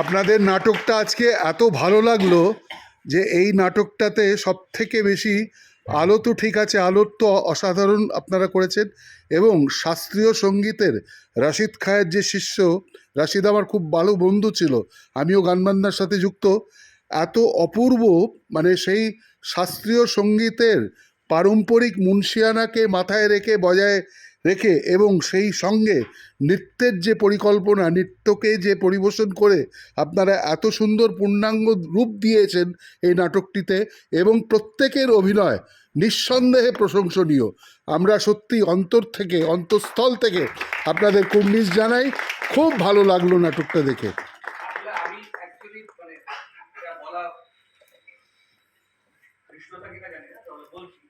আপনাদের নাটকটা আজকে এত ভালো লাগল যে এই নাটকটাতে সব থেকে বেশি আলো তো ঠিক আছে, আলোর তো অসাধারণ আপনারা করেছেন এবং শাস্ত্রীয় সঙ্গীতের রাশিদ খায়ের যে শিষ্য, রাশিদ আমার খুব ভালো বন্ধু ছিল, আমিও গানবান্নার সাথে যুক্ত। এত অপূর্ব মানে সেই শাস্ত্রীয় সঙ্গীতের পারম্পরিক মুন্সিয়ানাকে মাথায় রেখে বজায় রেখে এবং সেই সঙ্গে নৃত্যের যে পরিকল্পনা, নৃত্যকে যে পরিবেশন করে আপনারা এত সুন্দর পূর্ণাঙ্গ রূপ দিয়েছেন এই নাটকটিতে এবং প্রত্যেকের অভিনয় নিঃসন্দেহে প্রশংসনীয়। আমরা সত্যি অন্তর থেকে, অন্তঃস্থল থেকে আপনাদের কুর্নিশ জানাই, খুব ভালো লাগল নাটকটা দেখে। মানে বলছি।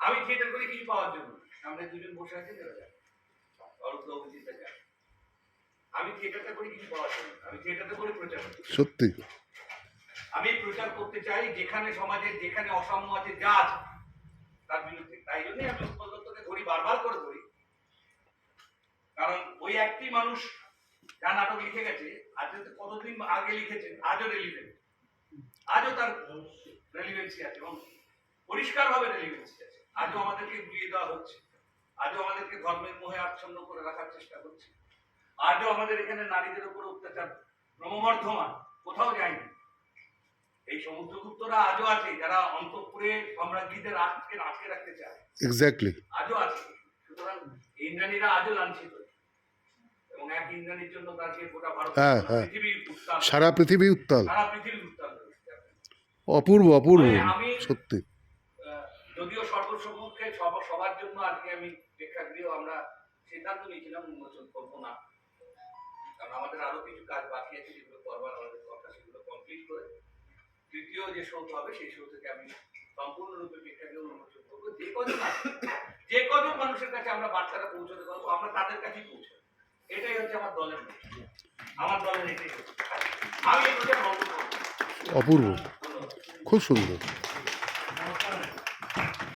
আমি থিয়েটার করে কিছু পাওয়ার জন্য? সামনে দুজন বসে আছে আমি থিয়েটারটা করি কিছু পাওয়ার জন্য? আমি থিয়েটারটা করে প্রচার। সত্যি। আমি প্রচার করতে চাই যেখানে সমাজে যেখানে অসাম্য আছে যা আছে তার বিরুদ্ধে। তাই জন্যই আমি উৎপল ধরি বারবার করে ধরি। কারণ ওই একটি মানুষ যা নাটক লিখে গেছে আজ কতদিন আগে লিখেছে আজও রেলিভেন্ট আজও তার রেলিভেন্সি আছে এবং পরিষ্কারভাবে রেলিভেন্সি আছে। আজও আমাদেরকে গুলিয়ে দেওয়া হচ্ছে। আজও আমাদেরকে ধর্মের মোহে আচ্ছন্ন করে রাখার চেষ্টা করছে। আজও আমাদের এখানে নারীদের উপর অত্যাচার ক্রমবর্ধমান কোথাও যায়নি। এই সমুদ্রগুপ্তরা আজও আছে যারা অন্তঃপুরে সম্রাজ্ঞীদের আজকে আটকে রাখতে চায়। এক্স্যাক্টলি আজও আছে। সুতরাং ইন্দ্রাণীরা আজও লাঞ্ছিত। এবং এক ইন্দ্রাণীর জন্য তাকে গোটা ভারত হ্যাঁ, হ্যাঁ। পৃথিবী উত্তাল। সারা পৃথিবী উত্তাল। সারা পৃথিবী উত্তাল। অপূর্ব অপূর্ব। আমি- সত্যি। যদিও সর্বসম্মুখে সব সবার জন্য আজকে আমি প্রেক্ষাগৃহ আমরা সিদ্ধান্ত নিয়েছিলাম উন্মোচন করব না। কারণ আমাদের আরও কিছু কাজ বাকি আছে, যেগুলো করবার আমাদের কথা, সেগুলো কমপ্লিট করে তৃতীয় যে শো হবে, সেই শো থেকে আমি সম্পূর্ণরূপে প্রেক্ষাগৃহ উন্মোচন করব। যে কজন যে কজন মানুষের কাছে আমরা বার্তাটা পৌঁছতে পারব, আমরা তাদের কাছেই পৌঁছাবো। এটাই হচ্ছে আমার দলের আমার দলের এটাই আমি অপূর্ব। খুব সুন্দর।